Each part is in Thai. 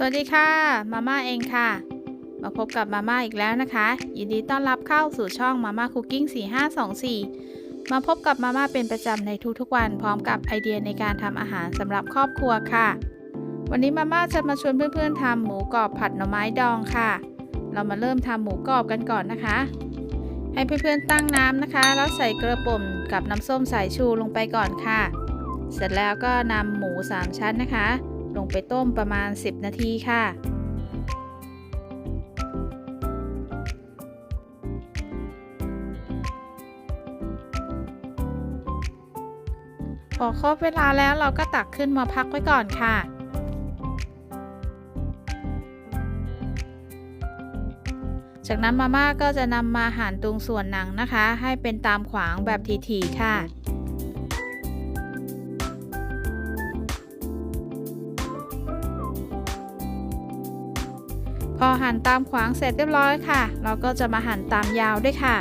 สวัสดีค่ะมาม่าเองค่ะ มาพบกับมาม่าอีกแล้วนะคะ ยินดีต้อนรับเข้าสู่ช่องมาม่าคุกกิ้ง4524 มาพบกับมาม่าเป็นประจำในทุกๆวัน พร้อมกับไอเดียในการทำอาหารสำหรับครอบครัวค่ะ วันนี้มาม่าจะมาชวนเพื่อนๆทำหมูกรอบผัดหน่อไม้ดองค่ะ เรามาเริ่มทำหมูกรอบกันก่อนนะคะ ให้เพื่อนๆตั้งน้ำนะคะ แล้วใส่กระป่มกับน้ำส้มสายชูลงไปก่อนค่ะ เสร็จแล้วก็นำหมู 3 ชั้นนะคะ ลงไปต้มประมาณ 10 นาทีค่ะ พอครบเวลาแล้วเราก็ตักขึ้นมาพักไว้ก่อนค่ะจากนั้นมาม่าก็จะนำมาหั่นตรงส่วนหนังนะคะ ให้เป็นตามขวางแบบถี่ๆค่ะ พอหั่นตามขวางเสร็จเรียบร้อยค่ะ เราก็จะมาหั่นตามยาวด้วยค่ะ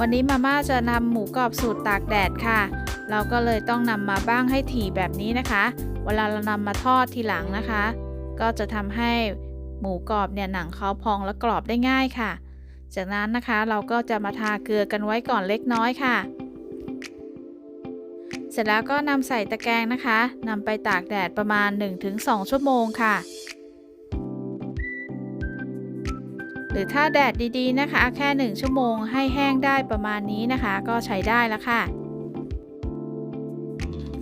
วันนี้มาม่าจะนำหมูกรอบสูตรตากแดดค่ะ เราก็เลยต้องนำมาบ้างให้ถี่แบบนี้นะคะ เวลาเรานำมาทอดทีหลังนะคะ ก็จะทำให้หมูกรอบเนี่ยหนังเขาพองและกรอบได้ง่ายค่ะ จากนั้นนะคะเราก็จะมาทาเกลือกันไว้ก่อนเล็กน้อยค่ะ เสร็จแล้วก็นำใส่ตะแกรงนะคะนำไปตากแดดประมาณ 1-2 ชั่วโมงค่ะ รือถ้าแดดดีๆนะคะ แค่ 1 ชั่วโมงให้แห้งได้ประมาณนี้นะคะ ก็ใช้ได้แล้วค่ะ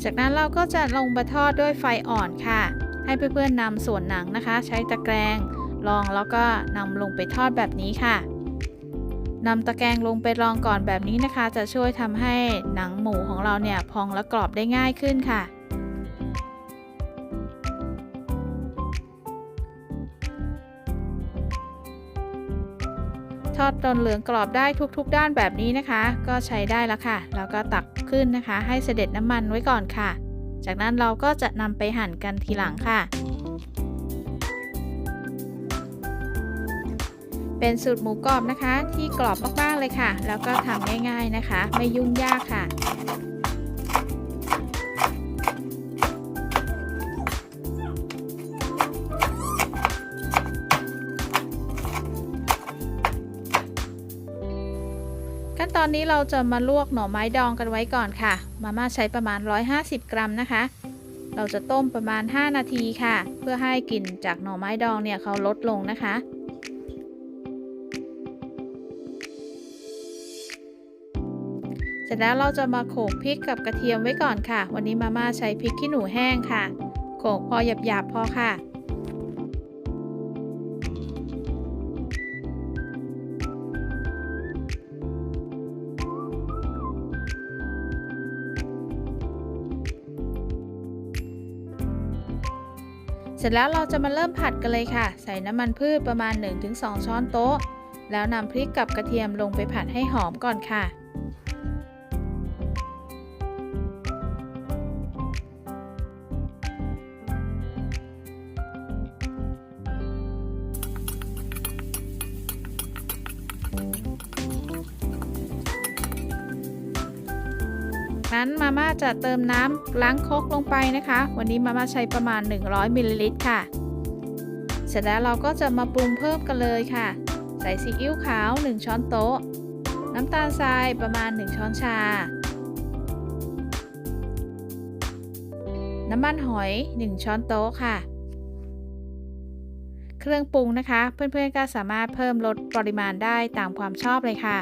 จากนั้นเราก็จะลงมาทอดด้วยไฟอ่อนค่ะ ให้เพื่อนๆนำส่วนหนังนะคะ ใช้ตะแกรงรองแล้วก็นำลงไปทอดแบบนี้ค่ะนำตะแกรงลงไปรองก่อนแบบนี้นะคะ จะช่วยทำให้หนังหมูของเราเนี่ยพองและกรอบได้ง่ายขึ้นค่ะ ทอดจนเหลืองกรอบได้ทุกๆ ด้านแบบนี้นะคะ ก็ใช้ได้แล้วค่ะ แล้วก็ตักขึ้นนะคะ ให้เสด็จน้ำมันไว้ก่อนค่ะ จากนั้นเราก็จะนำไปหั่นกันทีหลังค่ะ เป็นสูตรหมูกรอบนะคะ ที่กรอบมากๆเลยค่ะ แล้วก็ทำง่าย ๆนะคะ ไม่ยุ่งยากค่ะ ขั้นตอนนี้เราจะมาลวกหน่อไม้ดองกันไว้ก่อนค่ะ มาม่าใช้ประมาณ 150 กรัมนะคะ เราจะต้มประมาณ 5 นาทีค่ะ เพื่อให้กลิ่นจากหน่อไม้ดองเนี่ยเขาลดลงนะคะเสร็จแล้วเราจะมาโขลกพริกกับกระเทียมไว้ก่อนค่ะ วันนี้มาม่าใช้พริกขี้หนูแห้งค่ะ โขลกพอหยาบๆพอค่ะ ร็จแล้วเราจะมาเริ่มผัดกันเลยค่ะ ใส่น้ำมันพืชประมาณ 1-2 ช้อนโต๊ะ แล้วนำพริกกับกระเทียมลงไปผัดให้หอมก่อนค่ะ นั้นมาม่าจะเติมน้ำล้างคกลงไปนะคะ วันนี้มาม่าใช้ประมาณ 100มิลลิลิตรค่ะ เสร็จแล้วเราก็จะมาปรุงเพิ่มกันเลยค่ะ ใส่ซีอิ๊วขาว 1 ช้อนโต๊ะ น้ำตาลทรายประมาณ 1 ช้อนชา น้ำมันหอย 1 ช้อนโต๊ะค่ะเครื่องปรุงนะคะ เพื่อนๆก็สามารถเพิ่มลดปริมาณได้ตามความชอบเลยค่ะ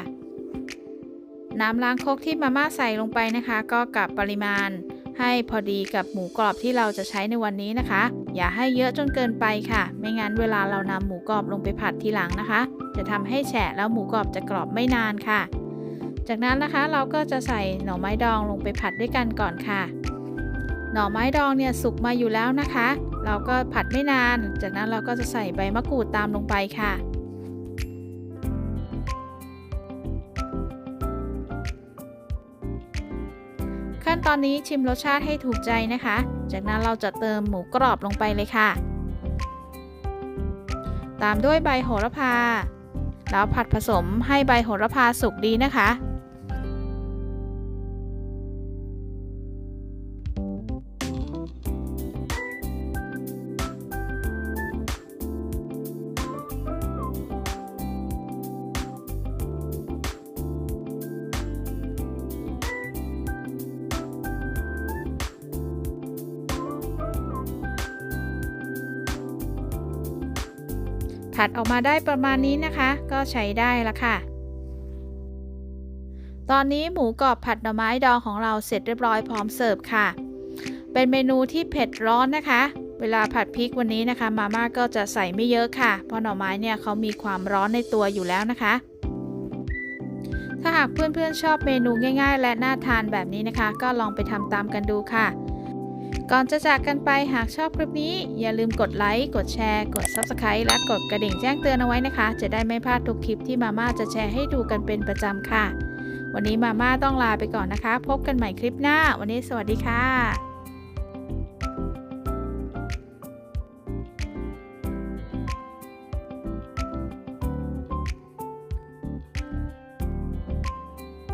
น้ำล้างครกที่มาม่าใส่ลงไปนะคะ ก็กับปริมาณ ให้พอดีกับหมูกรอบที่เราจะใช้ในวันนี้นะคะ อย่าให้เยอะจนเกินไปค่ะ ไม่งั้นเวลาเรานำหมูกรอบลงไปผัดทีหลังนะคะ จะทำให้แฉะแล้วหมูกรอบจะกรอบไม่นานค่ะ จากนั้นนะคะเราก็จะใส่หน่อไม้ดองลงไปผัดด้วยกันก่อนค่ะ หน่อไม้ดองเนี่ยสุกมาอยู่แล้วนะคะ เราก็ผัดไม่นาน จากนั้นเราก็จะใส่ใบมะกรูดตามลงไปค่ะ ขั้นตอนนี้ชิมรสชาติให้ถูกใจนะคะ จากนั้นเราจะเติมหมูกรอบลงไปเลยค่ะ ตามด้วยใบโหระพา แล้วผัดผสมให้ใบโหระพาสุกดีนะคะ ผัดออกมาได้ประมาณนี้นะคะ ก็ใช้ได้ละค่ะ ตอนนี้หมูกรอบผัดหน่อไม้ดองของเราเสร็จเรียบร้อยพร้อมเสิร์ฟค่ะ เป็นเมนูที่เผ็ดร้อนนะคะ เวลาผัดพริกวันนี้นะคะ มาม่าก็จะใส่ไม่เยอะค่ะ เพราะหน่อไม้เนี่ยเขามีความร้อนในตัวอยู่แล้วนะคะถ้าหากเพื่อนๆชอบเมนูง่าย ๆ และน่าทานแบบนี้นะคะ ก็ลองไปทำตามกันดูค่ะ ก่อนจะจากกันไปหากชอบคลิปนี้ อย่าลืมกดไลค์ กดแชร์ กด Subscribe และกดกระดิ่งแจ้งเตือนเอาไว้นะคะ จะได้ไม่พลาดทุกคลิปที่มาม่าจะแชร์ให้ดูกันเป็นประจำค่ะ วันนี้มาม่าต้องลาไปก่อนนะคะ พบกันใหม่คลิปหน้า วันนี้สวัสดีค่ะ